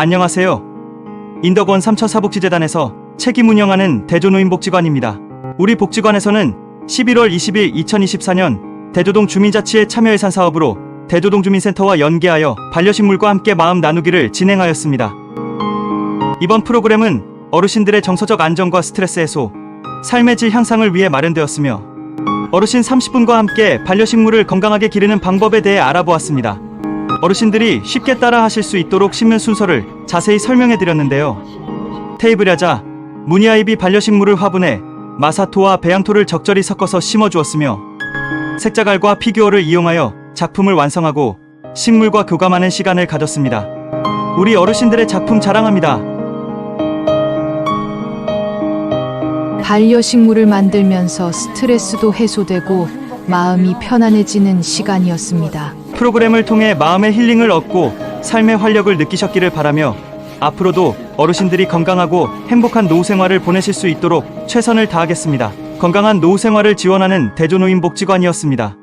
안녕하세요. 인덕원 삼천사복지재단에서 책임 운영하는 대조노인 복지관입니다. 우리 복지관에서는 11월 20일 2024년 대조동 주민자치의 참여 예산 사업으로 대조동 주민센터와 연계하여 반려식물과 함께 마음 나누기를 진행하였습니다. 이번 프로그램은 어르신들의 정서적 안정과 스트레스 해소, 삶의 질 향상을 위해 마련되었으며 어르신 30분과 함께 반려식물을 건강하게 기르는 방법에 대해 알아보았습니다. 어르신들이 쉽게 따라 하실 수 있도록 심는 순서를 자세히 설명해 드렸는데요. 테이블 야자, 무늬아이비 반려식물을 화분에 마사토와 배양토를 적절히 섞어서 심어 주었으며 색자갈과 피규어를 이용하여 작품을 완성하고 식물과 교감하는 시간을 가졌습니다. 우리 어르신들의 작품 자랑합니다. 반려식물을 만들면서 스트레스도 해소되고 마음이 편안해지는 시간이었습니다. 프로그램을 통해 마음의 힐링을 얻고 삶의 활력을 느끼셨기를 바라며 앞으로도 어르신들이 건강하고 행복한 노후 생활을 보내실 수 있도록 최선을 다하겠습니다. 건강한 노후 생활을 지원하는 대조노인복지관이었습니다.